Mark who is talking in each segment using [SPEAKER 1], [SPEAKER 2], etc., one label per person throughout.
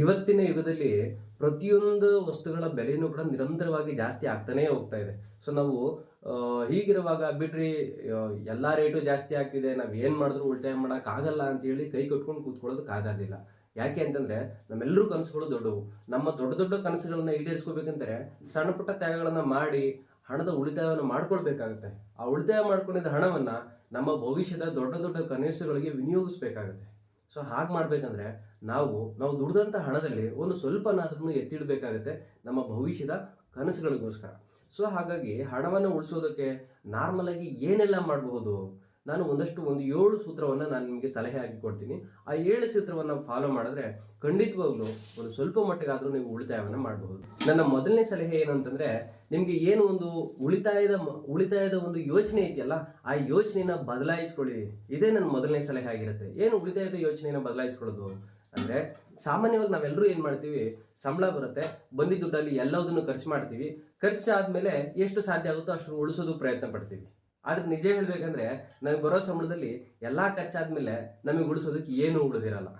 [SPEAKER 1] ಇವತ್ತಿನ ಯುಗದಲ್ಲಿ ಪ್ರತಿಯೊಂದು ವಸ್ತುಗಳ ಬೆಲೆಯೂ ಕೂಡ ನಿರಂತರವಾಗಿ ಜಾಸ್ತಿ ಆಗ್ತಾನೇ ಹೋಗ್ತಾ ಇದೆ. ಸೊ ನಾವು ಹೀಗಿರುವಾಗ ಬಿಡ್ರಿ ಎಲ್ಲ ರೇಟು ಜಾಸ್ತಿ ಆಗ್ತಿದೆ, ನಾವು ಏನು ಮಾಡಿದ್ರು ಉಳಿತಾಯ ಮಾಡೋಕ್ಕಾಗಲ್ಲ ಆಗಲ್ಲ ಅಂತ ಹೇಳಿ ಕೈ ಕಟ್ಕೊಂಡು ಕೂತ್ಕೊಳ್ಳೋದಕ್ಕೆ ಆಗೋದಿಲ್ಲ. ಯಾಕೆ ಅಂತಂದ್ರೆ ನಮ್ಮೆಲ್ಲರೂ ಕನಸುಗಳು ದೊಡ್ಡವು. ನಮ್ಮ ದೊಡ್ಡ ದೊಡ್ಡ ಕನಸುಗಳನ್ನ ಈಡೇರಿಸ್ಕೋಬೇಕಂದ್ರೆ ಸಣ್ಣ ಪುಟ್ಟ ತ್ಯಾಗಗಳನ್ನು ಮಾಡಿ ಹಣದ ಉಳಿತಾಯವನ್ನು ಮಾಡ್ಕೊಳ್ಬೇಕಾಗುತ್ತೆ. ಆ ಉಳಿತಾಯ ಮಾಡ್ಕೊಂಡಿದ್ದ ಹಣವನ್ನ ನಮ್ಮ ಭವಿಷ್ಯದ ದೊಡ್ಡ ದೊಡ್ಡ ಕನಸುಗಳಿಗೆ ವಿನಿಯೋಗಿಸ್ಬೇಕಾಗುತ್ತೆ. ಸೊ ಹಾಗೆ ಮಾಡ್ಬೇಕಂದ್ರೆ ನಾವು ನಾವು ದುಡ್ದಂಥ ಹಣದಲ್ಲಿ ಒಂದು ಸ್ವಲ್ಪನಾದ್ರೂ ಎತ್ತಿಡಬೇಕಾಗತ್ತೆ ನಮ್ಮ ಭವಿಷ್ಯದ ಕನಸುಗಳಿಗೋಸ್ಕರ. ಸೊ ಹಾಗಾಗಿ ಹಣವನ್ನು ಉಳಿಸೋದಕ್ಕೆ ನಾರ್ಮಲ್ ಆಗಿ ಏನೆಲ್ಲ ಮಾಡಬಹುದು? ನಾನು ಒಂದಷ್ಟು ಒಂದು ಏಳು ಸೂತ್ರವನ್ನು ನಾನು ನಿಮಗೆ ಸಲಹೆ ಆಗಿ ಕೊಡ್ತೀನಿ. ಆ ಏಳು ಸೂತ್ರವನ್ನು ಫಾಲೋ ಮಾಡಿದ್ರೆ ಖಂಡಿತವಾಗ್ಲೂ ಒಂದು ಸ್ವಲ್ಪ ಮಟ್ಟಿಗಾದರೂ ನೀವು ಉಳಿತಾಯವನ್ನು ಮಾಡಬಹುದು. ನನ್ನ ಮೊದಲನೇ ಸಲಹೆ ಏನಂತಂದರೆ, ನಿಮಗೆ ಏನು ಒಂದು ಉಳಿತಾಯದ ಉಳಿತಾಯದ ಒಂದು ಯೋಚನೆ ಇದೆಯಲ್ಲ ಆ ಯೋಚನೆನ ಬದಲಾಯಿಸ್ಕೊಳ್ಳಿ. ಇದೇ ನನ್ನ ಮೊದಲನೇ ಸಲಹೆ ಆಗಿರುತ್ತೆ. ಏನು ಉಳಿತಾಯದ ಯೋಚನೆನ ಬದಲಾಯಿಸ್ಕೊಳ್ಳೋದು? ಅಂದ್ರೆ ಸಾಮಾನ್ಯವಾಗಿ ನಾವೆಲ್ಲರೂ ಏನು ಮಾಡ್ತೀವಿ, ಸಂಬಳ ಬರುತ್ತೆ, ಬಂದಿದ್ದ ದುಡ್ಡಲ್ಲಿ ಎಲ್ಲದನ್ನು ಖರ್ಚು ಮಾಡ್ತೀವಿ. ಖರ್ಚು ಆದಮೇಲೆ ಎಷ್ಟು ಸಾಧ್ಯ ಆಗುತ್ತೋ ಅಷ್ಟು ಉಳಿಸೋದು ಪ್ರಯತ್ನ ಪಡ್ತೀವಿ. ಆದ್ರೆ ನಿಜ ಹೇಳ್ಬೇಕಂದ್ರೆ ನಮಗೆ ಬರೋ ಸಂಬಳದಲ್ಲಿ ಎಲ್ಲಾ ಖರ್ಚಾದ್ಮೇಲೆ ನಮಗೆ ಉಳಿಸೋದಕ್ಕೆ ಏನು ಉಳಿದಿರಲ್ಲ.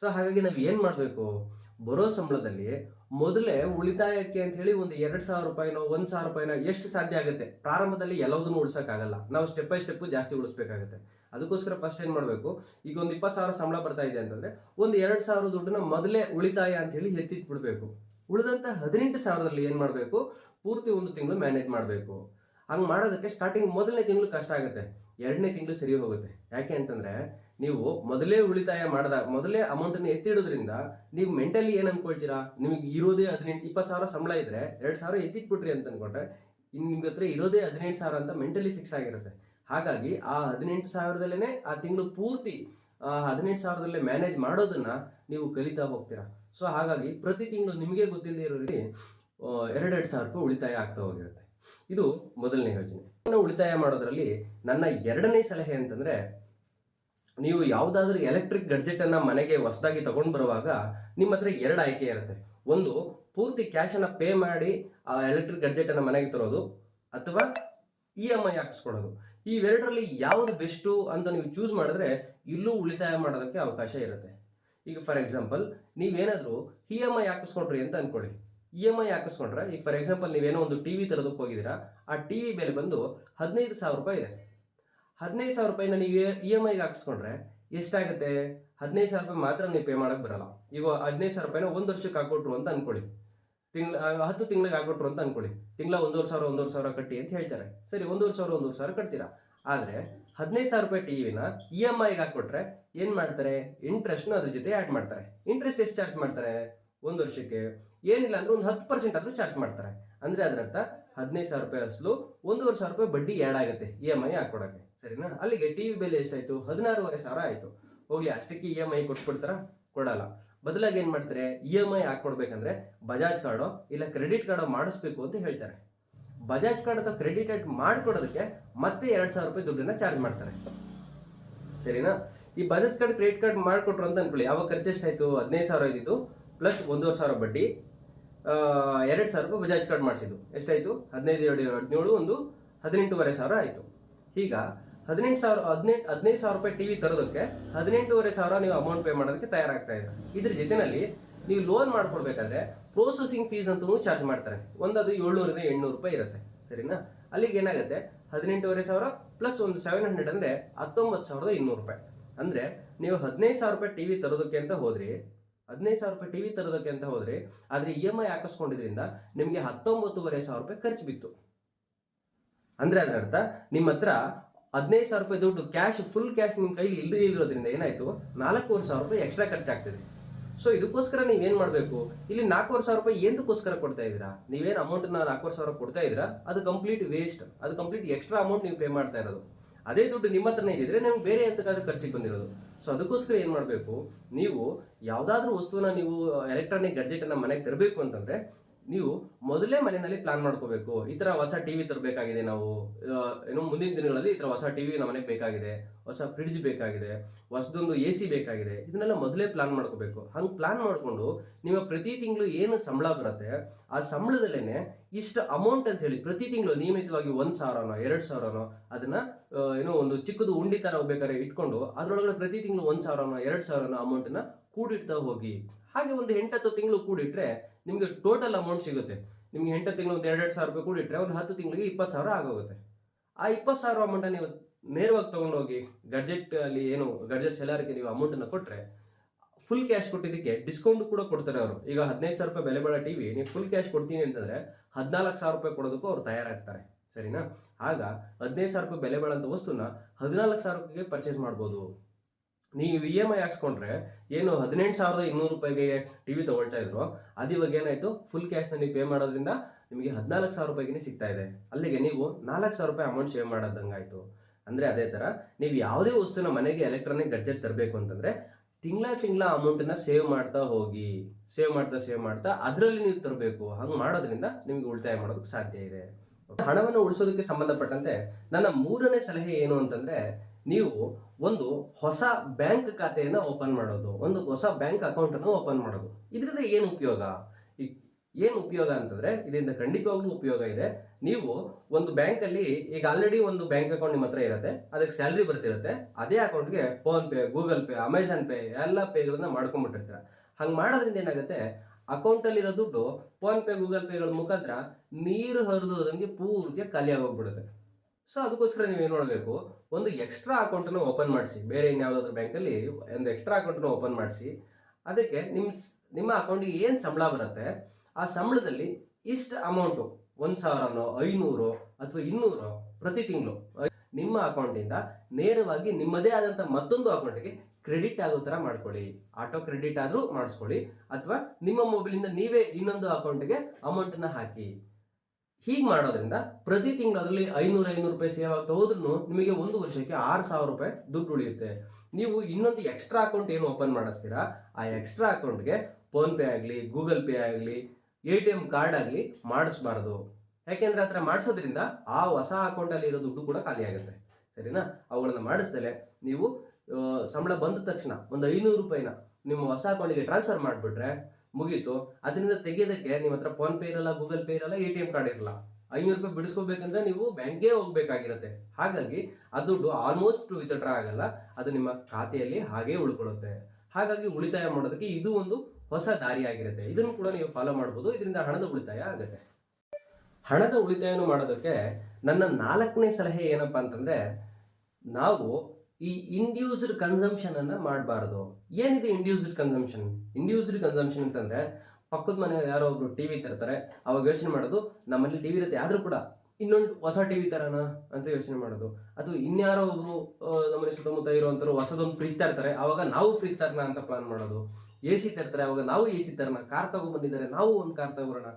[SPEAKER 1] ಸೊ ಹಾಗಾಗಿ ನಾವು ಏನು ಮಾಡಬೇಕು? ಬರೋ ಸಂಬಳದಲ್ಲಿ ಮೊದಲೇ ಉಳಿತಾಯಕ್ಕೆ ಅಂತ ಹೇಳಿ ಒಂದು ಎರಡ್ ಸಾವಿರ ರೂಪಾಯಿನೋ, ಒಂದು ಸಾವಿರ ರೂಪಾಯಿನೋ ಎಷ್ಟು ಸಾಧ್ಯ ಆಗುತ್ತೆ? ಪ್ರಾರಂಭದಲ್ಲಿ ಎಲ್ಲದನ್ನು ಉಳಿಸೋಕ್ಕಾಗಲ್ಲ. ನಾವು ಸ್ಟೆಪ್ ಬೈ ಸ್ಟೆಪ್ ಜಾಸ್ತಿ ಉಳಿಸ್ಬೇಕಾಗತ್ತೆ. ಅದಕ್ಕೋಸ್ಕರ ಫಸ್ಟ್ ಏನು ಮಾಡಬೇಕು? ಈಗ ಒಂದು ಇಪ್ಪತ್ತು ಸಾವಿರ ಸಂಬಳ ಬರ್ತಾ ಇದೆ ಅಂತಂದ್ರೆ ಒಂದು ಎರಡು ಸಾವಿರ ದುಡ್ಡನ್ನ ಮೊದಲೇ ಉಳಿತಾಯ ಅಂತ ಹೇಳಿ ಎತ್ತಿಟ್ಬಿಡ್ಬೇಕು. ಉಳಿದಂತ ಹದಿನೆಂಟು ಸಾವಿರದಲ್ಲಿ ಏನು ಮಾಡಬೇಕು? ಪೂರ್ತಿ ಒಂದು ತಿಂಗಳು ಮ್ಯಾನೇಜ್ ಮಾಡಬೇಕು. ಹಂಗೆ ಮಾಡೋದಕ್ಕೆ ಸ್ಟಾರ್ಟಿಂಗ್ ಮೊದಲನೇ ತಿಂಗಳು ಕಷ್ಟ ಆಗುತ್ತೆ. ಎರಡನೇ ತಿಂಗಳು ಸರಿ ಹೋಗುತ್ತೆ. ಯಾಕೆ ಅಂತಂದರೆ, ನೀವು ಮೊದಲೇ ಉಳಿತಾಯ ಮಾಡಿದ, ಮೊದಲೇ ಅಮೌಂಟನ್ನು ಎತ್ತಿಡೋದ್ರಿಂದ ನೀವು ಮೆಂಟಲಿ ಏನು ಅಂದ್ಕೊಳ್ತೀರಾ ನಿಮಗೆ ಇರೋದೇ ಹದಿನೆಂಟು, ಇಪ್ಪತ್ತು ಸಾವಿರ ಸಂಬಳ ಇದ್ದರೆ ಎರಡು ಸಾವಿರ ಎತ್ತಿಟ್ಬಿಟ್ರಿ ಅಂತ ಅನ್ಕೊಂಡ್ರೆ ಇನ್ನು ನಿಮ್ಗೆ ಹತ್ರ ಇರೋದೇ ಹದಿನೆಂಟು ಸಾವಿರ ಅಂತ ಮೆಂಟಲಿ ಫಿಕ್ಸ್ ಆಗಿರುತ್ತೆ. ಹಾಗಾಗಿ ಆ ಹದಿನೆಂಟು ಸಾವಿರದಲ್ಲೇ ಆ ತಿಂಗಳು ಪೂರ್ತಿ ಹದಿನೆಂಟು ಸಾವಿರದಲ್ಲೇ ಮ್ಯಾನೇಜ್ ಮಾಡೋದನ್ನು ನೀವು ಕಲಿತಾ ಹೋಗ್ತೀರಾ. ಸೊ ಹಾಗಾಗಿ ಪ್ರತಿ ತಿಂಗಳು ನಿಮಗೆ ಗೊತ್ತಿಲ್ಲದೆ ಇರೋ ರೀತಿ ಎರಡೆರಡು ಸಾವಿರ ರೂಪಾಯಿ ಉಳಿತಾಯ ಆಗ್ತಾ ಹೋಗಿರುತ್ತೆ. ಇದು ಮೊದಲನೇ ಯೋಜನೆ. ಉಳಿತಾಯ ಮಾಡೋದ್ರಲ್ಲಿ ನನ್ನ ಎರಡನೇ ಸಲಹೆ ಅಂತಂದ್ರೆ, ನೀವು ಯಾವುದಾದ್ರೂ ಎಲೆಕ್ಟ್ರಿಕ್ ಗಡ್ಜೆಟ್ ಅನ್ನ ಮನೆಗೆ ಹೊಸದಾಗಿ ತಗೊಂಡು ಬರುವಾಗ ನಿಮ್ಮ ಹತ್ರ ಎರಡು ಆಯ್ಕೆ ಇರುತ್ತೆ. ಒಂದು, ಪೂರ್ತಿ ಕ್ಯಾಶ್ ಅನ್ನ ಪೇ ಮಾಡಿ ಆ ಎಲೆಕ್ಟ್ರಿಕ್ ಗಡ್ಜೆಟ್ ಅನ್ನ ಮನೆಗೆ ತರೋದು ಅಥವಾ ಇ ಎಂ ಐ ಹಾಕಿಸ್ಕೊಡೋದು ಇವೆರಡರಲ್ಲಿ ಯಾವುದು ಬೆಸ್ಟು ಅಂತ ನೀವು ಚೂಸ್ ಮಾಡಿದ್ರೆ ಇಲ್ಲೂ ಉಳಿತಾಯ ಮಾಡೋದಕ್ಕೆ ಅವಕಾಶ ಇರುತ್ತೆ. ಈಗ ಫಾರ್ ಎಕ್ಸಾಂಪಲ್ ನೀವೇನಾದರೂ ಇ ಎಂ ಐ ಹಾಕಿಸ್ಕೊಂಡ್ರಿ ಅಂತ ಅನ್ಕೊಳ್ಳಿ. ಇ ಎಂ ಐ ಹಾಕಿಸ್ಕೊಂಡ್ರೆ, ಈಗ ಫಾರ್ ಎಕ್ಸಾಂಪಲ್ ನೀವೇನೋ ಒಂದು ಟಿ ವಿ ತರೋದಕ್ಕೆ ಹೋಗಿದ್ದೀರಾ, ಆ ಟಿ ವಿ ಬೆಲೆ ಬಂದು ಹದಿನೈದು ಸಾವಿರ ರೂಪಾಯಿ ಇದೆ. ಹದಿನೈದು ಸಾವಿರ ರೂಪಾಯಿನ ನೀವು ಇ ಎಂ ಐಗೆ ಹಾಕಿಸ್ಕೊಂಡ್ರೆ ಎಷ್ಟಾಗುತ್ತೆ? ಹದಿನೈದು ಸಾವಿರ ರೂಪಾಯಿ ಮಾತ್ರ ನೀವು ಪೇ ಮಾಡೋಕ್ಕೆ ಬರಲ್ಲ. ಈಗ ಹದಿನೈದು ಸಾವಿರ ರೂಪಾಯಿನ ಒಂದು ವರ್ಷಕ್ಕೆ ಹಾಕ್ಕೊಟ್ರು ಅಂತ ಅನ್ಕೊಳ್ಳಿ. ತಿಂಗ್ಳ ಹತ್ತು ತಿಂಗಳಿಗೆ ಹಾಕೊಟ್ರು ಅಂತ ಅನ್ಕೊಳ್ಳಿ. ತಿಂಗಳ ಒಂದೂವರೆ ಸಾವಿರ ಒಂದೂವರೆ ಸಾವಿರ ಕಟ್ಟಿ ಅಂತ ಹೇಳ್ತಾರೆ. ಸರಿ, ಒಂದೂವರೆ ಸಾವಿರ ಒಂದೂವರೆ ಸಾವಿರ ಕಟ್ತೀರಾ? ಆದರೆ ಹದಿನೈದು ಸಾವಿರ ರೂಪಾಯಿ ಟಿ ವಿನ ಇ ಎಂ ಐಗೆ ಹಾಕ್ಕೊಟ್ರೆ ಏನು ಮಾಡ್ತಾರೆ? ಇಂಟ್ರೆಸ್ಟ್ನ ಅದ್ರ ಜೊತೆ ಆ್ಯಡ್ ಮಾಡ್ತಾರೆ. ಇಂಟ್ರೆಸ್ಟ್ ಎಷ್ಟು ಚಾರ್ಜ್ ಮಾಡ್ತಾರೆ? ಒಂದು ವರ್ಷಕ್ಕೆ ಏನಿಲ್ಲ ಅಂದ್ರೆ ಒಂದು ಹತ್ತು ಪರ್ಸೆಂಟ್ ಆದರೂ ಚಾರ್ಜ್ ಮಾಡ್ತಾರೆ. ಅಂದ್ರೆ ಅದರರ್ಥ ಹದಿನೈದು ಸಾವಿರ ರೂಪಾಯಿ ಅಸಲು ಒಂದೂವರೆ ಸಾವಿರ ರೂಪಾಯಿ ಬಡ್ಡಿ ಆ್ಯಡ್ ಆಗುತ್ತೆ ಇ ಎಂ ಐ ಹಾಕೊಡಕ್ಕೆ ಸರಿನಾ? ಅಲ್ಲಿಗೆ ಟಿ ವಿ ಬೆಲೆ ಎಷ್ಟಾಯಿತು? ಹದಿನಾರೂವರೆ ಸಾವಿರ ಆಯ್ತು. ಹೋಗ್ಲಿ, ಅಷ್ಟಕ್ಕೆ ಇ ಎಂ ಐ ಕೊಟ್ಬಿಡ್ತಾರ? ಕೊಡಲ್ಲ. ಬದಲಾಗಿ ಏನು ಮಾಡ್ತಾರೆ? ಇ ಎಂ ಐ ಹಾಕೊಡ್ಬೇಕಂದ್ರೆ ಬಜಾಜ್ ಕಾರ್ಡೋ ಇಲ್ಲ ಕ್ರೆಡಿಟ್ ಕಾರ್ಡೋ ಮಾಡಿಸ್ಬೇಕು ಅಂತ ಹೇಳ್ತಾರೆ. ಬಜಾಜ್ ಕಾರ್ಡ್ ಅಥವಾ ಕ್ರೆಡಿಟ್ ಕಾರ್ಡ್ ಮಾಡ್ಕೊಡೋದಕ್ಕೆ ಮತ್ತೆ ಎರಡ್ ಸಾವಿರ ರೂಪಾಯಿ ದುಡ್ಡನ್ನ ಚಾರ್ಜ್ ಮಾಡ್ತಾರೆ. ಸರಿನಾ? ಈ ಬಜಾಜ್ ಕಾರ್ಡ್ ಕ್ರೆಡಿಟ್ ಕಾರ್ಡ್ ಮಾಡಿಕೊಟ್ರು ಅಂತ ಅನ್ಕೊಳ್ಳಿ. ಯಾವಾಗ ಖರ್ಚು ಎಷ್ಟಾಯಿತು? ಹದಿನೈದು ಸಾವಿರ ಇದ್ದಿದ್ದು ಪ್ಲಸ್ ಒಂದೂವರೆ ಸಾವಿರ ಬಡ್ಡಿ ಎರಡು ಸಾವಿರ ರೂಪಾಯಿ ಬಜಾಜ್ ಕಾರ್ಡ್ ಮಾಡಿಸಿದ್ದು. ಎಷ್ಟಾಯಿತು? ಹದಿನೈದು, ಎರಡು ಹದಿನೇಳು, ಒಂದು, ಹದಿನೆಂಟೂವರೆ ಸಾವಿರ ಆಯಿತು. ಈಗ ಹದಿನೆಂಟು ಸಾವಿರ, ಹದಿನೆಂಟು, ಹದಿನೈದು ಸಾವಿರ ರೂಪಾಯಿ ಟಿ ವಿ ತರೋದಕ್ಕೆ ಹದಿನೆಂಟೂವರೆ ಸಾವಿರ ನೀವು ಅಮೌಂಟ್ ಪೇ ಮಾಡೋದಕ್ಕೆ ತಯಾರಾಗ್ತಾ ಇದೆ. ಇದ್ರ ಜೊತೆಯಲ್ಲಿ ನೀವು ಲೋನ್ ಮಾಡ್ಕೊಡ್ಬೇಕಾದ್ರೆ ಪ್ರೋಸೆಸಿಂಗ್ ಫೀಸ್ ಅಂತೂ ಚಾರ್ಜ್ ಮಾಡ್ತಾರೆ. ಒಂದದು ಏಳ್ನೂರಿಂದ ಎಂಟ್ನೂರು ರೂಪಾಯಿ ಇರುತ್ತೆ. ಸರಿನಾ? ಅಲ್ಲಿಗೆ ಏನಾಗುತ್ತೆ? ಹದಿನೆಂಟೂವರೆ ಸಾವಿರ ಪ್ಲಸ್ ಒಂದು ಸೆವೆನ್ ಹಂಡ್ರೆಡ್ ಅಂದರೆ ಹತ್ತೊಂಬತ್ತು ಸಾವಿರದ ಇನ್ನೂರು ರೂಪಾಯಿ. ಅಂದರೆ ನೀವು ಹದಿನೈದು ಸಾವಿರ ರೂಪಾಯಿ ಟಿ ವಿ ತರೋದಕ್ಕೆ ಅಂತ ಹೋದ್ರಿ ಹದಿನೈದು ಸಾವಿರ ರೂಪಾಯಿ ಟಿವಿ ತರೋದಕ್ಕೆ ಅಂತ ಹೋದ್ರೆ, ಆದರೆ ಇ ಎಂ ಐ ಹಾಕಿಸ್ಕೊಂಡಿದ್ರಿಂದ ನಿಮಗೆ ಹತ್ತೊಂಬತ್ತುವರೆ ಸಾವಿರ ರೂಪಾಯಿ ಖರ್ಚು ಬಿತ್ತು. ಅಂದ್ರೆ ಅದರ ಅರ್ಥ, ನಿಮ್ಮ ಹತ್ರ ಹದಿನೈದು ಸಾವಿರ ರೂಪಾಯಿ ದುಡ್ಡು ಕ್ಯಾಶ್ ಫುಲ್ ಕ್ಯಾಶ್ ನಿಮ್ಮ ಕೈಲಿ ಇಲ್ಲದೆ ಇರೋದ್ರಿಂದ ಏನಾಯ್ತು? ನಾಲ್ಕೂವರೆ ಸಾವಿರ ರೂಪಾಯಿ ಎಕ್ಸ್ಟ್ರಾ ಖರ್ಚಾಗ್ತದೆ. ಸೊ ಇದಕ್ಕೋಸ್ಕರ ನೀವೇನು ಮಾಡಬೇಕು? ಇಲ್ಲಿ ನಾಲ್ಕೂವರೆ ಸಾವಿರ ರೂಪಾಯಿ ಎಂದಕ್ಕೋಸ್ಕರ ಕೊಡ್ತಾ ಇದ್ದೀರಾ? ನೀವೇನು ಅಮೌಂಟ್ ನಾಲ್ಕೂವರೆ ಸಾವಿರ ಕೊಡ್ತಾ ಇದ್ದೀರಾ? ಅದು ಕಂಪ್ಲೀಟ್ ವೇಸ್ಟ್ ಅದು ಕಂಪ್ಲೀಟ್ ಎಕ್ಸ್ಟ್ರಾ ಅಮೌಂಟ್ ನೀವು ಪೇ ಮಾಡ್ತಾ ಇರೋದು. ಅದೇ ದುಡ್ಡು ನಿಮ್ಮ ಹತ್ರನೇ ಇದ್ದಿದ್ರೆ ನಿಮ್ಗೆ ಬೇರೆ ಎಂತಕ್ಕಾದ್ರೂ ಖರ್ಚಿಗೆ ಬಂದಿರೋದು. ಸೊ ಅದಕ್ಕೋಸ್ಕರ ಏನು ಮಾಡಬೇಕು? ನೀವು ಯಾವುದಾದ್ರೂ ವಸ್ತುವನ್ನ ನೀವು ಎಲೆಕ್ಟ್ರಾನಿಕ್ ಗಡ್ಜೆಟನ್ನು ಮನೆಗೆ ತರಬೇಕು ಅಂತಂದ್ರೆ, ನೀವು ಮೊದಲೇ ಮನೆಯಲ್ಲಿ ಪ್ಲಾನ್ ಮಾಡ್ಕೋಬೇಕು. ಈ ತರ ಹೊಸ ಟಿವಿ ತರಬೇಕಾಗಿದೆ ನಾವು. ಏನೋ ಮುಂದಿನ ದಿನಗಳಲ್ಲಿ ಈ ತರ ಹೊಸ ಟಿವಿ ನಮ್ಮ ಮನೆಗೆ ಬೇಕಾಗಿದೆ. ಹೊಸ ಫ್ರಿಡ್ಜ್ ಬೇಕಾಗಿದೆ. ಹೊಸದೊಂದು ಎ ಸಿ ಬೇಕಾಗಿದೆ. ಇದನ್ನೆಲ್ಲ ಮೊದಲೇ ಪ್ಲಾನ್ ಮಾಡ್ಕೋಬೇಕು. ಹಂಗೆ ಪ್ಲಾನ್ ಮಾಡಿಕೊಂಡು ನಿಮ್ಮ ಪ್ರತಿ ತಿಂಗಳು ಏನು ಸಂಬಳ ಬರುತ್ತೆ, ಆ ಸಂಬಳದಲ್ಲೇನೆ ಇಷ್ಟು ಅಮೌಂಟ್ ಅಂತ ಹೇಳಿ ಪ್ರತಿ ತಿಂಗಳು ನಿಯಮಿತವಾಗಿ ಒಂದು ಸಾವಿರನೋ, ಎರಡು ಸಾವಿರನೋ ಅದನ್ನ ಏನೋ ಒಂದು ಚಿಕ್ಕದು ಉಂಡಿ ತರ ಬೇಕಾದ್ರೆ ಇಟ್ಕೊಂಡು ಅದರೊಳಗಡೆ ಪ್ರತಿ ತಿಂಗಳು ಒಂದ್ ಸಾವಿರನ, ಎರಡು ಸಾವಿರನ ಅಮೌಂಟ್ನ ಕೂಡಿಡ್ತಾ ಹೋಗಿ. ಹಾಗೆ ಒಂದು ಎಂಟತ್ತು ತಿಂಗಳು ಕೂಡಿಟ್ರೆ ನಿಮಗೆ ಟೋಟಲ್ ಅಮೌಂಟ್ ಸಿಗುತ್ತೆ. ನಿಮ್ಗೆ ಎಂಟು ತಿಂಗಳು ಒಂದು ಎರಡೆರಡು ಸಾವಿರ ರೂಪಾಯಿ ಕೂಡಿಟ್ರೆ ಒಂದು ಹತ್ತು ತಿಂಗಳಿಗೆ ಇಪ್ಪತ್ತು ಸಾವಿರ ಆಗೋಗುತ್ತೆ. ಆ ಇಪ್ಪತ್ತು ಸಾವಿರ ಅಮೌಂಟ್ ನೀವು ನೇರವಾಗಿ ತಗೊಂಡೋಗಿ ಗಡ್ಜೆಟ್ ಅಲ್ಲಿ ಏನು ಗಡ್ಜೆಟ್ ಸೆಲ್ಲರ್ಗೆ ನೀವು ಅಮೌಂಟನ್ನು ಕೊಟ್ಟರೆ ಫುಲ್ ಕ್ಯಾಶ್ ಕೊಟ್ಟಿದ್ದಕ್ಕೆ ಡಿಸ್ಕೌಂಟ್ ಕೂಡ ಕೊಡ್ತಾರೆ ಅವರು. ಈಗ ಹದಿನೈದು ಸಾವಿರ ರೂಪಾಯಿ ಬೆಲೆ ಬಾಳೋ ಟಿವಿ ನೀವು ಫುಲ್ ಕ್ಯಾಶ್ ಕೊಡ್ತೀನಿ ಅಂತಂದ್ರೆ ಹದಿನಾಲ್ಕು ಸಾವಿರ ರೂಪಾಯಿ ಕೊಡೋದಕ್ಕೂ ಅವ್ರು ತಯಾರಾಗ್ತಾರೆ. ಸರಿನಾ? ಆಗ ಹದಿನೈದು ಸಾವಿರ ರೂಪಾಯಿ ಬೆಲೆ ಬಾಳಂತ ವಸ್ತುನ ಹದಿನಾಲ್ಕು ಸಾವಿರ ರೂಪಾಯಿಗೆ ಪರ್ಚೇಸ್ ಮಾಡ್ಬೋದು. ನೀವು ಇ ಎಂ ಐ ಹಾಕ್ಸ್ಕೊಂಡ್ರೆ ಏನು ಹದಿನೆಂಟು ಸಾವಿರದ ಇನ್ನೂರು ರೂಪಾಯಿಗೆ ಟಿ ವಿ ತಗೊಳ್ತಾ ಇದ್ರು, ಅದು ಇವಾಗ ಏನಾಯ್ತು? ಫುಲ್ ಕ್ಯಾಶ್ನ ನೀವು ಪೇ ಮಾಡೋದ್ರಿಂದ ನಿಮಗೆ ಹದಿನಾಲ್ಕು ಸಾವಿರ ರೂಪಾಯಿಗೆ ಸಿಗ್ತಾ ಇದೆ. ಅಲ್ಲಿಗೆ ನೀವು ನಾಲ್ಕು ಸಾವಿರ ರೂಪಾಯಿ ಅಮೌಂಟ್ ಸೇವ್ ಮಾಡೋದಂಗಾಯಿತು. ಅಂದರೆ ಅದೇ ಥರ ನೀವು ಯಾವುದೇ ವಸ್ತುನ ಮನೆಗೆ ಎಲೆಕ್ಟ್ರಾನಿಕ್ ಗಡ್ಜೆಟ್ ತರಬೇಕು ಅಂತಂದರೆ ತಿಂಗಳ ತಿಂಗಳ ಅಮೌಂಟನ್ನು ಸೇವ್ ಮಾಡ್ತಾ ಹೋಗಿ ಸೇವ್ ಮಾಡ್ತಾ ಸೇವ್ ಮಾಡ್ತಾ ಅದರಲ್ಲಿ ನೀವು ತರಬೇಕು. ಹಂಗೆ ಮಾಡೋದ್ರಿಂದ ನಿಮಗೆ ಉಳಿತಾಯ ಮಾಡೋದಕ್ಕೆ ಸಾಧ್ಯ ಇದೆ. ಹಣವನ್ನು ಉಳಿಸೋದಕ್ಕೆ ಸಂಬಂಧಪಟ್ಟಂತೆ ನನ್ನ ಮೂರನೇ ಸಲಹೆ ಏನು ಅಂತಂದ್ರೆ, ನೀವು ಒಂದು ಹೊಸ ಬ್ಯಾಂಕ್ ಖಾತೆಯನ್ನ ಓಪನ್ ಮಾಡೋದು, ಒಂದು ಹೊಸ ಬ್ಯಾಂಕ್ ಅಕೌಂಟ್ ಅನ್ನು ಓಪನ್ ಮಾಡೋದು. ಇದರಿಂದ ಏನು ಉಪಯೋಗ? ಏನು ಉಪಯೋಗ ಅಂತಂದ್ರೆ, ಇದರಿಂದ ಖಂಡಿತವಾಗ್ಲೂ ಉಪಯೋಗ ಇದೆ. ನೀವು ಒಂದು ಬ್ಯಾಂಕ್ ಅಲ್ಲಿ ಈಗ ಆಲ್ರೆಡಿ ಒಂದು ಬ್ಯಾಂಕ್ ಅಕೌಂಟ್ ನಿಮ್ಮ ಹತ್ರ ಇರುತ್ತೆ, ಅದಕ್ಕೆ ಸ್ಯಾಲ್ರಿ ಬರ್ತಿರುತ್ತೆ, ಅದೇ ಅಕೌಂಟ್ಗೆ PhonePe, Google Pay Amazon Pay, ಎಲ್ಲ ಪೇಗಳನ್ನ ಮಾಡ್ಕೊಂಡ್ಬಿಟ್ಟಿರ್ತೀರ. ಹಂಗೆ ಮಾಡೋದ್ರಿಂದ ಏನಾಗುತ್ತೆ ಅಕೌಂಟ್ ಇರೋ ದುಡ್ಡು ಫೋನ್ ಪೇ ಗೂಗಲ್ ಪೇಗಳ ಮುಖಾಂತರ ನೀರು ಹರಿದು ಹೋದಂಗೆ ಪೂರ್ತಿ ಖಾಲಿ ಆಗೋಗ್ಬಿಡುತ್ತೆ ಸೊ ಅದಕ್ಕೋಸ್ಕರ ನೀವು ಏನು ಮಾಡಬೇಕು? ಒಂದು ಎಕ್ಸ್ಟ್ರಾ ಅಕೌಂಟನ್ನು ಓಪನ್ ಮಾಡಿಸಿ. ಬೇರೆ ಇನ್ಯಾವುದಾದ್ರೂ ಬ್ಯಾಂಕಲ್ಲಿ ಒಂದು ಎಕ್ಸ್ಟ್ರಾ ಅಕೌಂಟನ್ನು ಓಪನ್ ಮಾಡಿಸಿ. ಅದಕ್ಕೆ ನಿಮ್ಮ ನಿಮ್ಮ ಅಕೌಂಟಿಗೆ ಏನು ಸಂಬಳ ಬರುತ್ತೆ? ಆ ಸಂಬಳದಲ್ಲಿ ಇಷ್ಟು ಅಮೌಂಟು ಒಂದು ಸಾವಿರನೋ, ಐನೂರು ಅಥವಾ ಇನ್ನೂರು ಪ್ರತಿ ತಿಂಗಳು. ನಿಮ್ಮ ಅಕೌಂಟಿಂದ ನೇರವಾಗಿ ನಿಮ್ಮದೇ ಆದಂಥ ಮತ್ತೊಂದು ಅಕೌಂಟಿಗೆ ಕ್ರೆಡಿಟ್ ಆಗೋ ಥರ ಮಾಡ್ಕೊಳ್ಳಿ. ಆಟೋ ಕ್ರೆಡಿಟ್ ಆದರೂ ಮಾಡಿಸ್ಕೊಳ್ಳಿ. ಅಥವಾ ನಿಮ್ಮ ಮೊಬೈಲಿಂದ ನೀವೇ ಇನ್ನೊಂದು ಅಕೌಂಟ್ಗೆ ಅಮೌಂಟನ್ನು ಹಾಕಿ. ಹೀಗೆ ಮಾಡೋದ್ರಿಂದ ಪ್ರತಿ ತಿಂಗಳು ಅದರಲ್ಲಿ ಐನೂರು ಐನೂರು ರೂಪಾಯಿ ಸೇವ್ ಆಗ್ತಾ ಹೋದ್ರೂ ನಿಮಗೆ ಒಂದು ವರ್ಷಕ್ಕೆ ಆರು ಸಾವಿರ ರೂಪಾಯಿ ದುಡ್ಡು ಉಳಿಯುತ್ತೆ. ನೀವು ಇನ್ನೊಂದು ಎಕ್ಸ್ಟ್ರಾ ಅಕೌಂಟ್ ಏನು ಓಪನ್ ಮಾಡಿಸ್ತೀರಾ? ಆ ಎಕ್ಸ್ಟ್ರಾ ಅಕೌಂಟ್ಗೆ ಫೋನ್ ಪೇ ಆಗಲಿ ಗೂಗಲ್ ಪೇ ಆಗಲಿ ಎ ಟಿ ಎಂ ಕಾರ್ಡ್ ಆಗಲಿ ಮಾಡಿಸ್ಬಾರ್ದು. ಯಾಕೆಂದ್ರೆ ಆ ಥರ ಮಾಡಿಸೋದ್ರಿಂದ ಆ ಹೊಸ ಅಕೌಂಟಲ್ಲಿ ಇರೋ ದುಡ್ಡು ಕೂಡ ಖಾಲಿ ಆಗುತ್ತೆ. ಸರಿನಾ? ಅವುಗಳನ್ನ ಮಾಡಿಸ್ದಲೆ ನೀವು ಸಂಬಳ ಬಂದ ತಕ್ಷಣ ಒಂದು ಐನೂರು ರೂಪಾಯಿನ ನಿಮ್ಮ ಹೊಸ ಅಕೌಂಟಿಗೆ ಟ್ರಾನ್ಸ್ಫರ್ ಮಾಡಿಬಿಟ್ರೆ ಮುಗೀತು. ಅದರಿಂದ ತೆಗೆಯೋದಕ್ಕೆ ನಿಮ್ಮ ಹತ್ರ ಫೋನ್ ಪೇ ಇರಲ್ಲ ಗೂಗಲ್ ಪೇ ಇರಲ್ಲ ಎ ಟಿ ಎಂ ಕಾರ್ಡ್ ಇರಲ್ಲ. ಐನೂರು ರೂಪಾಯಿ ಬಿಡಿಸ್ಕೋಬೇಕಂದ್ರೆ ನೀವು ಬ್ಯಾಂಕ್ಗೆ ಹೋಗ್ಬೇಕಾಗಿರುತ್ತೆ. ಹಾಗಾಗಿ ಆ ದುಡ್ಡು ಆಲ್ಮೋಸ್ಟ್ ವಿತ್ಡ್ರಾ ಆಗಲ್ಲ. ಅದು ನಿಮ್ಮ ಖಾತೆಯಲ್ಲಿ ಹಾಗೇ ಉಳ್ಕೊಳ್ಳುತ್ತೆ. ಹಾಗಾಗಿ ಉಳಿತಾಯ ಮಾಡೋದಕ್ಕೆ ಇದು ಒಂದು ಹೊಸ ದಾರಿ ಆಗಿರುತ್ತೆ. ಇದನ್ನು ಕೂಡ ನೀವು ಫಾಲೋ ಮಾಡ್ಬೋದು. ಇದರಿಂದ ಹಣದ ಉಳಿತಾಯ ಆಗುತ್ತೆ. ಹಣದ ಉಳಿತಾಯನ ಮಾಡೋದಕ್ಕೆ ನನ್ನ ನಾಲ್ಕನೇ ಸಲಹೆ ಏನಪ್ಪ ಅಂತಂದ್ರೆ, ನಾವು ಈ ಇಂಡ್ಯೂಸ್ಡ್ ಕನ್ಸಂಪ್ಷನ್ ಅನ್ನ ಮಾಡಬಾರ್ದು. ಏನಿದೆ ಇಂಡ್ಯೂಸ್ಡ್ ಕನ್ಸಂಪ್ಷನ್ ಇಂಡ್ಯೂಸ್ಡ್ ಕನ್ಸಂಪ್ಷನ್ ಅಂತಂದ್ರೆ, ಪಕ್ಕದ ಮನೆ ಯಾರೋ ಒಬ್ರು ಟಿವಿ ತರ್ತಾರೆ, ಅವಾಗ ಯೋಚನೆ ಮಾಡೋದು, ನಮ್ಮಲ್ಲಿ ಟಿವಿ ಇರುತ್ತೆ ಆದ್ರೂ ಕೂಡ ಇನ್ನೊಂದು ಹೊಸ ಟಿವಿ ತರೋಣ ಅಂತ ಯೋಚನೆ ಮಾಡೋದು. ಅಥವಾ ಇನ್ಯಾರೋ ಒಬ್ರು ನಮ್ಮ ನಮ್ಮನೆ ಸುತ್ತಮುತ್ತ ಇರುವಂತರು ಹೊಸದೊಂದು ಫ್ರಿಜ್ ತರ್ತಾರೆ, ಅವಾಗ ನಾವು ಫ್ರಿಜ್ ತರೋಣ ಅಂತ ಪ್ಲಾನ್ ಮಾಡೋದು. ಎ ಸಿ ತರ್ತಾರೆ, ಅವಾಗ ನಾವು ಎ ಸಿ ತರೋಣ ಕಾರ್ ತಗೊಂಡ್ಬಂದಿದ್ದಾರೆ ನಾವು ಒಂದು ಕಾರ್ ತಗೊಳ್ಳೋಣ.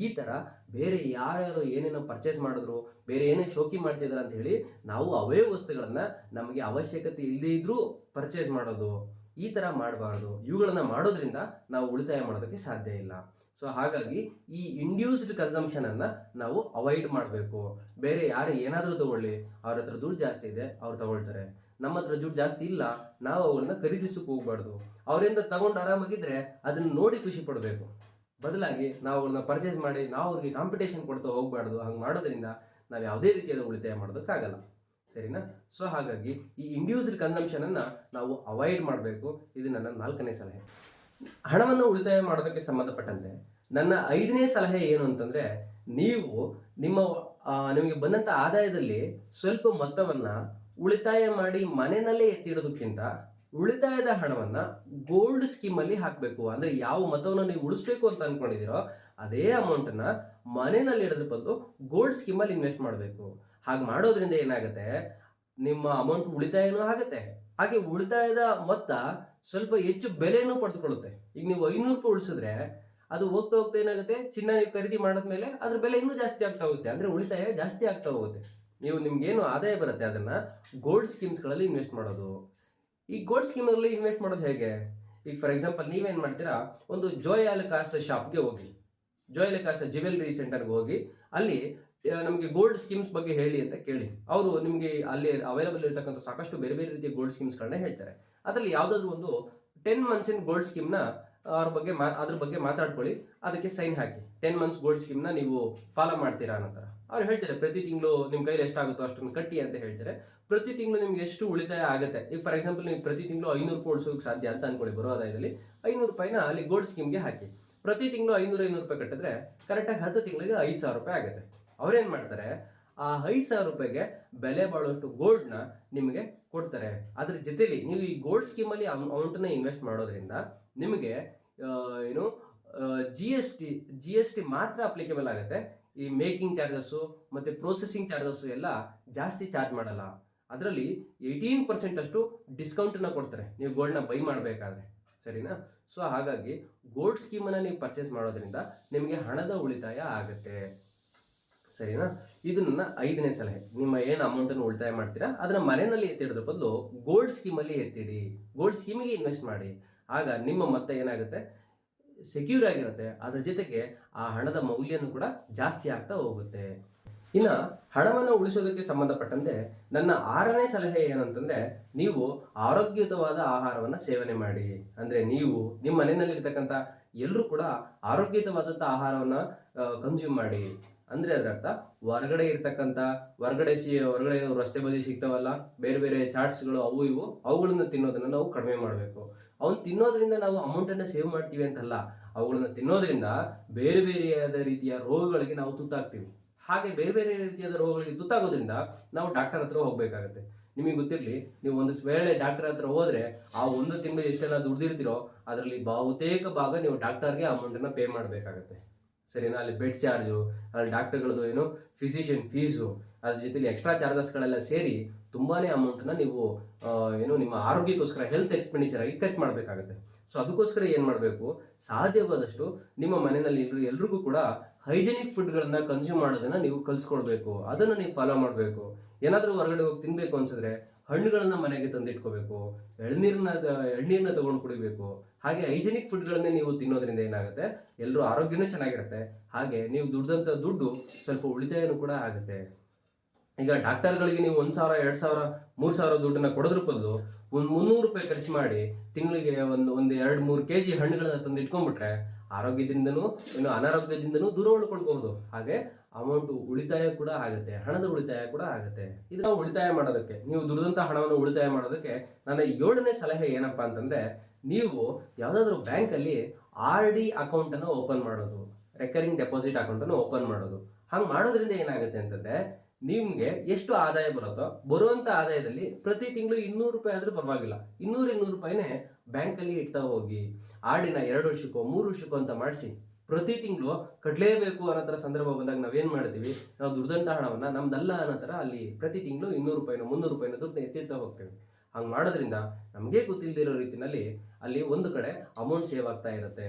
[SPEAKER 1] ಈ ತರ ಬೇರೆ ಯಾರ್ಯಾರು ಏನೇನೋ ಪರ್ಚೇಸ್ ಮಾಡಿದ್ರು, ಬೇರೆ ಏನೇ ಶೋಕಿ ಮಾಡ್ತಿದಾರೆ ಅಂತ ಹೇಳಿ ನಾವು ಅವೇ ವಸ್ತುಗಳನ್ನು ನಮಗೆ ಅವಶ್ಯಕತೆ ಇಲ್ಲದೇ ಇದ್ದರೂ ಪರ್ಚೇಸ್ ಮಾಡೋದು, ಈ ತರ ಮಾಡಬಾರ್ದು, ಇವುಗಳನ್ನ ಮಾಡೋದ್ರಿಂದ ನಾವು ಉಳಿತಾಯ ಮಾಡೋದಕ್ಕೆ ಸಾಧ್ಯ ಇಲ್ಲ. ಸೊ ಹಾಗಾಗಿ ಈ ಇಂಡ್ಯೂಸ್ಡ್ ಕನ್ಸಂಪ್ಷನ್ ಅನ್ನ ನಾವು ಅವಾಯ್ಡ್ ಮಾಡಬೇಕು. ಬೇರೆ ಯಾರು ಏನಾದರೂ ತಗೊಳ್ಳಿ, ಅವ್ರ ಹತ್ರ ದುಡ್ಡು ಜಾಸ್ತಿ ಇದೆ, ಅವ್ರು ತಗೊಳ್ತಾರೆ. ನಮ್ಮ ಹತ್ರ ದುಡ್ಡು ಜಾಸ್ತಿ ಇಲ್ಲ, ನಾವು ಅವುಗಳನ್ನ ಖರೀದಿಸಕ್ಕೆ ಹೋಗ್ಬಾರ್ದು. ಅವರಿಂದ ತಗೊಂಡು ಆರಾಮಾಗಿದ್ರೆ ಅದನ್ನ ನೋಡಿ ಖುಷಿ ಪಡಬೇಕು. ಬದಲಾಗಿ ನಾವು ಅವ್ರನ್ನ ಪರ್ಚೇಸ್ ಮಾಡಿ ನಾವು ಅವ್ರಿಗೆ ಕಾಂಪಿಟೇಷನ್ ಕೊಡ್ತಾ ಹೋಗ್ಬಾರ್ದು, ಹಂಗೆ ಮಾಡೋದ್ರಿಂದ ನಾವು ಯಾವುದೇ ರೀತಿಯಾದ ಉಳಿತಾಯ ಮಾಡೋದಕ್ಕಾಗಲ್ಲ. ಸರಿನಾ? ಸೊ ಹಾಗಾಗಿ ಈ ಇಂಡ್ಯೂಸ್ಡ್ ಕನ್ಸಂಪ್ಷನ್ ಅನ್ನ ನಾವು ಅವಾಯ್ಡ್ ಮಾಡಬೇಕು. ಇದು ನನ್ನ ನಾಲ್ಕನೇ ಸಲಹೆ. ಹಣವನ್ನು ಉಳಿತಾಯ ಮಾಡೋದಕ್ಕೆ ಸಂಬಂಧಪಟ್ಟಂತೆ ನನ್ನ ಐದನೇ ಸಲಹೆ ಏನು ಅಂತಂದ್ರೆ, ನೀವು ನಿಮ್ಮ ನಿಮಗೆ ಬಂದಂತ ಆದಾಯದಲ್ಲಿ ಸ್ವಲ್ಪ ಮೊತ್ತವನ್ನ ಉಳಿತಾಯ ಮಾಡಿ ಮನೆಯಲ್ಲೇ ಎತ್ತಿಡೋದಕ್ಕಿಂತ ಉಳಿತಾಯದ ಹಣವನ್ನ ಗೋಲ್ಡ್ ಸ್ಕೀಮ್ ಅಲ್ಲಿ ಹಾಕಬೇಕು. ಅಂದ್ರೆ ಯಾವ ಮೊತ್ತವನ್ನು ನೀವು ಉಳಿಸ್ಬೇಕು ಅಂತ ಅನ್ಕೊಂಡಿದ್ದೀರೋ ಅದೇ ಅಮೌಂಟ್ ಅನ್ನ ಮನೆಯಲ್ಲಿ ಇಡೋದ್ರ ಬದಲು ಗೋಲ್ಡ್ ಸ್ಕೀಮ್ ಅಲ್ಲಿ ಇನ್ವೆಸ್ಟ್ ಮಾಡಬೇಕು. ಹಾಗೆ ಮಾಡೋದ್ರಿಂದ ಏನಾಗುತ್ತೆ? ನಿಮ್ಮ ಅಮೌಂಟ್ ಉಳಿತಾಯನೂ ಆಗುತ್ತೆ. ಹಾಗೆ ಉಳಿತಾಯದ ಮೊತ್ತ ಸ್ವಲ್ಪ ಹೆಚ್ಚು ಬೆಲೆಯನ್ನು ಪಡೆದುಕೊಳ್ಳುತ್ತೆ. ಈಗ ನೀವು ಐನೂರು ರೂಪಾಯಿ ಉಳಿಸಿದ್ರೆ ಅದು ಹೋಗ್ತಾ ಹೋಗ್ತಾ ಏನಾಗುತ್ತೆ? ಚಿನ್ನ ನೀವು ಖರೀದಿ ಮಾಡಿದ್ಮೇಲೆ ಅದ್ರ ಬೆಲೆ ಇನ್ನೂ ಜಾಸ್ತಿ ಆಗ್ತಾ ಹೋಗುತ್ತೆ. ಅಂದ್ರೆ ಉಳಿತಾಯ ಜಾಸ್ತಿ ಆಗ್ತಾ ಹೋಗುತ್ತೆ. ನೀವು ನಿಮ್ಗೇನು ಆದಾಯ ಬರುತ್ತೆ ಅದನ್ನ ಗೋಲ್ಡ್ ಸ್ಕೀಮ್ಸ್ಗಳಲ್ಲಿ ಇನ್ವೆಸ್ಟ್ ಮಾಡೋದು. ಈ ಗೋಲ್ಡ್ ಸ್ಕೀಮಲ್ಲಿ ಇನ್ವೆಸ್ಟ್ ಮಾಡೋದು ಹೇಗೆ? ಈಗ ಫಾರ್ ಎಕ್ಸಾಂಪಲ್ ನೀವೇನು ಮಾಡ್ತೀರಾ, ಒಂದು ಜೋಯ್ ಅಲಕಾಸ್ ಶಾಪ್ಗೆ ಹೋಗಿ. ಜೋಯ್ ಅಲಕಾಸ್ ಜ್ಯುವೆಲ್ರಿ ಸೆಂಟರ್ಗೆ ಹೋಗಿ, ಅಲ್ಲಿ ನಮಗೆ ಗೋಲ್ಡ್ ಸ್ಕೀಮ್ಸ್ ಬಗ್ಗೆ ಹೇಳಿ ಅಂತ ಕೇಳಿ. ಅವರು ನಿಮಗೆ ಅಲ್ಲಿ ಅವೈಲಬಲ್ ಇರತಕ್ಕಂಥ ಸಾಕಷ್ಟು ಬೇರೆ ಬೇರೆ ರೀತಿಯ ಗೋಲ್ಡ್ ಸ್ಕೀಮ್ಸ್ಗಳನ್ನ ಹೇಳ್ತಾರೆ. ಅದರಲ್ಲಿ ಯಾವುದಾದ್ರೂ ಒಂದು ಟೆನ್ ಮಂತ್ಸಿನ ಗೋಲ್ಡ್ ಸ್ಕೀಮ್ನ ಅವ್ರ ಬಗ್ಗೆ ಮಾ, ಅದ್ರ ಬಗ್ಗೆ ಮಾತಾಡ್ಕೊಳ್ಳಿ. ಅದಕ್ಕೆ ಸೈನ್ ಹಾಕಿ. ಟೆನ್ ಮಂತ್ಸ್ ಗೋಲ್ಡ್ ಸ್ಕೀಮ್ನ ನೀವು ಫಾಲೋ ಮಾಡ್ತೀರಾ ಅನ್ನೋ ಥರ. ಅವ್ರು ಹೇಳ್ತಾರೆ, ಪ್ರತಿ ತಿಂಗಳು ನಿಮ್ಮ ಕೈಲಿ ಎಷ್ಟಾಗುತ್ತೋ ಅಷ್ಟನ್ನು ಕಟ್ಟಿ ಅಂತ ಹೇಳ್ತಾರೆ. ಪ್ರತಿ ತಿಂಗಳು ನಿಮ್ಗೆ ಎಷ್ಟು ಉಳಿತಾಯ ಆಗುತ್ತೆ? ಈಗ ಫಾರ್ ಎಕ್ಸಾಂಪಲ್ ನೀವು ಪ್ರತಿ ತಿಂಗಳು ಐನೂರು ರೂಪಾಯಿ ಸಾಧ್ಯ ಅಂತ ಅನ್ಕೊಳ್ಳಿ ಬರೋ ಆದಾಯದಲ್ಲಿ. ಐನೂರು ರೂಪಾಯಿನ ಅಲ್ಲಿ ಗೋಲ್ಡ್ ಸ್ಕೀಮ್ಗೆ ಹಾಕಿ. ಪ್ರತಿ ತಿಂಗಳು ಐನೂರು ಐನೂರು ರೂಪಾಯಿ ಕಟ್ಟಿದ್ರೆ ಕರೆಕ್ಟಾಗಿ ಹತ್ತು ತಿಂಗಳಿಗೆ ಐದು ಸಾವಿರ ರೂಪಾಯಿ ಆಗುತ್ತೆ. ಅವ್ರೇನು ಮಾಡ್ತಾರೆ? ಆ ಐದು ಸಾವಿರ ರೂಪಾಯಿಗೆ ಬೆಲೆ ಬಾಳುವಷ್ಟು ಗೋಲ್ಡ್ನ ನಿಮಗೆ ಕೊಡ್ತಾರೆ. ಅದ್ರ ಜೊತೆಲಿ ನೀವು ಈ ಗೋಲ್ಡ್ ಸ್ಕೀಮಲ್ಲಿ ಅಮೌಂಟನ್ನ ಇನ್ವೆಸ್ಟ್ ಮಾಡೋದ್ರಿಂದ ನಿಮಗೆ ಏನು G S T G S T ಮಾತ್ರ ಅಪ್ಲಿಕೇಬಲ್ ಆಗುತ್ತೆ. ಈ ಮೇಕಿಂಗ್ ಚಾರ್ಜಸ್ಸು ಮತ್ತು ಪ್ರೊಸೆಸಿಂಗ್ ಚಾರ್ಜಸ್ಸು ಎಲ್ಲ ಜಾಸ್ತಿ ಚಾರ್ಜ್ ಮಾಡಲ್ಲ. ಅದರಲ್ಲಿ ಏಯ್ಟೀನ್ ಪರ್ಸೆಂಟ್ ಅಷ್ಟು ಡಿಸ್ಕೌಂಟನ್ನ ಕೊಡ್ತಾರೆ. ನೀವು ಗೋಲ್ಡ್ನ ಬೈ ಮಾಡಬೇಕಾದ್ರೆ. ಸರಿನಾ? ಸೊ, ಹಾಗಾಗಿ ಗೋಲ್ಡ್ ಸ್ಕೀಮನ್ನು ನೀವು ಪರ್ಚೇಸ್ ಮಾಡೋದ್ರಿಂದ ನಿಮಗೆ ಹಣದ ಉಳಿತಾಯ ಆಗುತ್ತೆ. ಸರಿನಾ? ಇದು ನನ್ನ ಐದನೇ ಸಲಹೆ. ನಿಮ್ಮ ಏನು ಅಮೌಂಟನ್ನು ಉಳಿತಾಯ ಮಾಡ್ತೀರಾ? ಅದನ್ನ ಮನೆಯಲ್ಲಿ ಎತ್ತಿಡೋದ್ರ ಬದಲು ಗೋಲ್ಡ್ ಸ್ಕೀಮಲ್ಲಿ ಎತ್ತಿಡಿ. ಗೋಲ್ಡ್ ಸ್ಕೀಮಿಗೆ ಇನ್ವೆಸ್ಟ್ ಮಾಡಿ. ಆಗ ನಿಮ್ಮ ಮೊತ್ತ ಏನಾಗುತ್ತೆ? ಸೆಕ್ಯೂರ್ ಆಗಿರುತ್ತೆ. ಅದರ ಜೊತೆಗೆ ಆ ಹಣದ ಮೌಲ್ಯನೂ ಕೂಡ ಜಾಸ್ತಿ ಆಗ್ತಾ ಹೋಗುತ್ತೆ. ಇನ್ನು ಹಣವನ್ನು ಉಳಿಸೋದಕ್ಕೆ ಸಂಬಂಧಪಟ್ಟಂತೆ ನನ್ನ ಆರನೇ ಸಲಹೆ ಏನಂತಂದ್ರೆ ನೀವು ಆರೋಗ್ಯಯುತವಾದ ಆಹಾರವನ್ನು ಸೇವನೆ ಮಾಡಿ. ಅಂದ್ರೆ ನೀವು ನಿಮ್ಮ ಮನೆಯಲ್ಲಿರ್ತಕ್ಕಂಥ ಎಲ್ಲರೂ ಕೂಡ ಆರೋಗ್ಯಯುತವಾದಂಥ ಆಹಾರವನ್ನು ಕನ್ಸ್ಯೂಮ್ ಮಾಡಿ. ಅಂದ್ರೆ ಅದರ ಅರ್ಥ, ಹೊರಗಡೆ ಇರ್ತಕ್ಕಂಥ, ಹೊರಗಡೆ ಸಿ, ಹೊರಗಡೆ ರಸ್ತೆ ಬದಿ ಸಿಗ್ತಾವಲ್ಲ, ಬೇರೆ ಬೇರೆ ಚಾಟ್ಸ್ಗಳು ಅವು ಇವು, ಅವುಗಳನ್ನ ತಿನ್ನೋದನ್ನ ನಾವು ಕಡಿಮೆ ಮಾಡಬೇಕು. ಅವನ್ನ ತಿನ್ನೋದ್ರಿಂದ ನಾವು ಅಮೌಂಟನ್ನು ಸೇವ್ ಮಾಡ್ತೀವಿ ಅಂತಲ್ಲ, ಅವುಗಳನ್ನ ತಿನ್ನೋದ್ರಿಂದ ಬೇರೆ ಬೇರೆಯಾದ ರೀತಿಯ ರೋಗಗಳಿಗೆ ನಾವು ತುತ್ತಾಗ್ತೀವಿ. ಹಾಗೆ ಬೇರೆ ಬೇರೆ ರೀತಿಯಾದ ರೋಗಗಳಿಗೆ ತುತ್ತಾಗೋದ್ರಿಂದ ನಾವು ಡಾಕ್ಟರ್ ಹತ್ರ ಹೋಗ್ಬೇಕಾಗತ್ತೆ. ನಿಮಗೆ ಗೊತ್ತಿರಲಿ, ನೀವು ಒಂದು ವೇಳೆ ಡಾಕ್ಟರ್ ಹತ್ರ ಹೋದ್ರೆ ಆ ಒಂದು ತಿಂಗಳು ಎಷ್ಟೆಲ್ಲ ದುಡ್ದಿರ್ತೀರೋ, ಅದರಲ್ಲಿ ಬಹುತೇಕ ಭಾಗ ನೀವು ಡಾಕ್ಟರ್ಗೆ ಅಮೌಂಟನ್ನು ಪೇ ಮಾಡಬೇಕಾಗತ್ತೆ. ಸರಿನಾ ಅಲ್ಲಿ ಬೆಡ್ ಚಾರ್ಜು ಅಲ್ಲಿ ಡಾಕ್ಟರ್ಗಳದ್ದು ಏನು ಫಿಸಿಷಿಯನ್ ಫೀಸು ಅದ್ರ ಜೊತೆಲಿ ಎಕ್ಸ್ಟ್ರಾ ಚಾರ್ಜಸ್ಗಳೆಲ್ಲ ಸೇರಿ ತುಂಬಾ ಅಮೌಂಟನ್ನು ನೀವು ಏನು ನಿಮ್ಮ ಆರೋಗ್ಯಕ್ಕೋಸ್ಕರ ಹೆಲ್ತ್ ಎಕ್ಸ್ಪೆಂಡಿಚರ್ ಆಗಿ ಖರ್ಚು ಮಾಡಬೇಕಾಗುತ್ತೆ. ಸೊ ಅದಕ್ಕೋಸ್ಕರ ಏನು ಮಾಡಬೇಕು, ಸಾಧ್ಯವಾದಷ್ಟು ನಿಮ್ಮ ಮನೆಯಲ್ಲಿ ಇರೋ ಎಲ್ರಿಗೂ ಕೂಡ ಹೈಜೆನಿಕ್ ಫುಡ್ಗಳನ್ನ ಕನ್ಸ್ಯೂಮ್ ಮಾಡೋದನ್ನು ನೀವು ಕಲ್ಸ್ಕೊಳ್ಬೇಕು. ಅದನ್ನು ನೀವು ಫಾಲೋ ಮಾಡಬೇಕು. ಏನಾದರೂ ಹೊರಗಡೆ ಹೋಗಿ ತಿನ್ನಬೇಕು ಅನ್ಸಿದ್ರೆ ಹಣ್ಣುಗಳನ್ನ ಮನೆಗೆ ತಂದಿಟ್ಕೋಬೇಕು ಎಳ್ನೀರನ್ನ ಎಳ್ನೀರನ್ನ ತಗೊಂಡು ಕುಡಿಬೇಕು, ಹಾಗೆ ಹೈಜೆನಿಕ್ ಫುಡ್ಗಳನ್ನೇ ನೀವು ತಿನ್ನೋದ್ರಿಂದ ಏನಾಗುತ್ತೆ? ಎಲ್ಲರೂ ಆರೋಗ್ಯನೂ ಚೆನ್ನಾಗಿರುತ್ತೆ. ಹಾಗೆ ನೀವು ದುಡ್ದಂಥ ದುಡ್ಡು ಸ್ವಲ್ಪ ಉಳಿತಾಯನೂ ಕೂಡ ಆಗುತ್ತೆ. ಈಗ ಡಾಕ್ಟರ್ಗಳಿಗೆ ನೀವು ಒಂದು ಸಾವಿರ, ಎರಡು ಸಾವಿರ, ಮೂರು ಸಾವಿರ ದುಡ್ಡನ್ನ ಕೊಡೋದ್ರ ಬದಲು ಒಂದು ಮುನ್ನೂರು ರೂಪಾಯಿ ಖರ್ಚು ಮಾಡಿ ತಿಂಗಳಿಗೆ ಒಂದು ಒಂದು ಎರಡು, ಮೂರು ಕೆ ಜಿ ಹಣ್ಣುಗಳನ್ನ ತಂದು ಇಟ್ಕೊಂಡ್ಬಿಟ್ರೆ ಆರೋಗ್ಯದಿಂದನೂ, ಇನ್ನು ಅನಾರೋಗ್ಯದಿಂದನೂ ದೂರ ಉಳ್ಕೊಳ್ಬಹುದು. ಹಾಗೆ ಅಮೌಂಟ್ ಉಳಿತಾಯ ಕೂಡ ಆಗುತ್ತೆ, ಹಣದ ಉಳಿತಾಯ ಕೂಡ ಆಗುತ್ತೆ. ಇದನ್ನ ಉಳಿತಾಯ ಮಾಡೋದಕ್ಕೆ, ನೀವು ದುಡಿದಂಥ ಹಣವನ್ನು ಉಳಿತಾಯ ಮಾಡೋದಕ್ಕೆ ನನ್ನ ಏಳನೇ ಸಲಹೆ ಏನಪ್ಪ ಅಂತಂದ್ರೆ, ನೀವು ಯಾವುದಾದ್ರೂ ಬ್ಯಾಂಕಲ್ಲಿ ಆರ್ ಡಿ ಅಕೌಂಟನ್ನು ಓಪನ್ ಮಾಡೋದು ರೆಕರಿಂಗ್ ಡೆಪಾಸಿಟ್ ಅಕೌಂಟನ್ನು ಓಪನ್ ಮಾಡೋದು. ಹಂಗೆ ಮಾಡೋದ್ರಿಂದ ಏನಾಗುತ್ತೆ ಅಂತಂದ್ರೆ, ನಿಮ್ಗೆ ಎಷ್ಟು ಆದಾಯ ಬರುತ್ತೋ, ಬರುವಂತ ಆದಾಯದಲ್ಲಿ ಪ್ರತಿ ತಿಂಗಳು ಇನ್ನೂರು ರೂಪಾಯಿ ಆದ್ರೂ ಪರವಾಗಿಲ್ಲ. ಇನ್ನೂರು ಇನ್ನೂರು ರೂಪಾಯಿನೇ ಬ್ಯಾಂಕಲ್ಲಿ ಇಡ್ತಾ ಹೋಗಿ ಆಡಿನ ಎರಡು ವರ್ಷಕ್ಕೋ, ಮೂರು ವರ್ಷಕ್ಕೋ ಅಂತ ಮಾಡಿಸಿ ಪ್ರತಿ ತಿಂಗಳು ಕಟ್ಲೇಬೇಕು ಅನ್ನೋ ಸಂದರ್ಭ ಬಂದಾಗ ನಾವೇನು ಮಾಡ್ತೀವಿ ನಾವು ದುಡ್ದಂತ ಹಣವನ್ನ ನಮ್ದಲ್ಲ ಅನ್ನೋ ಥರ ಅಲ್ಲಿ ಪ್ರತಿ ತಿಂಗಳು ಇನ್ನೂರು ರೂಪಾಯಿನೋ, ಮುನ್ನೂರು ರೂಪಾಯಿನೋ ದುಡ್ಡು ಎತ್ತಿಡ್ತಾ ಹೋಗ್ತೇವೆ. ಹಂಗೆ ಮಾಡೋದ್ರಿಂದ ನಮಗೆ ಗೊತ್ತಿಲ್ಲದಿರೋ ರೀತಿನಲ್ಲಿ ಅಲ್ಲಿ ಒಂದು ಕಡೆ ಅಮೌಂಟ್ ಸೇವ್ ಆಗ್ತಾ ಇರುತ್ತೆ.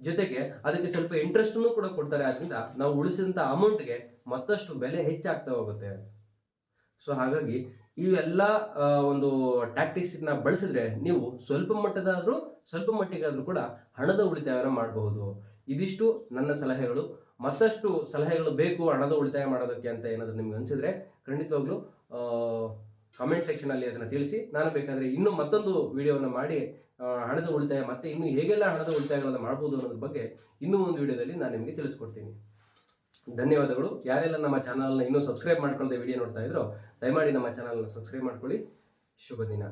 [SPEAKER 1] ಜೊತೆಗೆ ಅದಕ್ಕೆ ಸ್ವಲ್ಪ ಇಂಟ್ರೆಸ್ಟನ್ನು ಕೂಡ ಕೊಡ್ತಾರೆ. ಆದ್ರಿಂದ ನಾವು ಉಳಿಸಿದಂಥ ಅಮೌಂಟ್ಗೆ ಮತ್ತಷ್ಟು ಬೆಲೆ ಹೆಚ್ಚಾಗ್ತಾ ಹೋಗುತ್ತೆ. ಸೊ ಹಾಗಾಗಿ ಇವೆಲ್ಲ ಒಂದು ಟ್ಯಾಕ್ಟಿಕ್ಸ್ನ ಬಳಸಿದ್ರೆ ನೀವು ಸ್ವಲ್ಪ ಮಟ್ಟದಾದರೂ, ಸ್ವಲ್ಪ ಮಟ್ಟಿಗಾದರೂ ಕೂಡ ಹಣದ ಉಳಿತಾಯವನ್ನು ಮಾಡಬಹುದು. ಇದಿಷ್ಟು ನನ್ನ ಸಲಹೆಗಳು. ಮತ್ತಷ್ಟು ಸಲಹೆಗಳು ಬೇಕು ಹಣದ ಉಳಿತಾಯ ಮಾಡೋದಕ್ಕೆ ಅಂತ ಏನಾದರೂ ನಿಮ್ಗೆ ಅನಿಸಿದ್ರೆ ಖಂಡಿತವಾಗ್ಲೂ ಕಮೆಂಟ್ ಸೆಕ್ಷನಲ್ಲಿ ಅದನ್ನು ತಿಳಿಸಿ. ನಾನು ಬೇಕಾದರೆ ಇನ್ನೂ ಮತ್ತೊಂದು ವಿಡಿಯೋವನ್ನು ಮಾಡಿ ಹಣದ ಉಳಿತಾಯ ಮತ್ತೆ ಇನ್ನು ಹೇಗೆಲ್ಲ ಹಣದ ಉಳಿತಾಯಗಳನ್ನು ಮಾಡ್ಬೋದು ಅನ್ನೋದ್ರ ಬಗ್ಗೆ ಇನ್ನೂ ಒಂದು ವಿಡಿಯೋದಲ್ಲಿ ನಾನು ನಿಮಗೆ ತಿಳಿಸ್ಕೊಡ್ತೀನಿ. ಧನ್ಯವಾದಗಳು. ಯಾರೆಲ್ಲ ನಮ್ಮ ಚಾನಲ್ನ ಇನ್ನೂ ಸಬ್ಸ್ಕ್ರೈಬ್ ಮಾಡ್ಕೊಳ್ಳದೆ ವಿಡಿಯೋ ನೋಡ್ತಾ ಇದ್ರೋ ದಯಮಾಡಿ ನಮ್ಮ ಚಾನಲ್ನ ಸಬ್ಸ್ಕ್ರೈಬ್ ಮಾಡ್ಕೊಳ್ಳಿ. ಶುಭ ದಿನ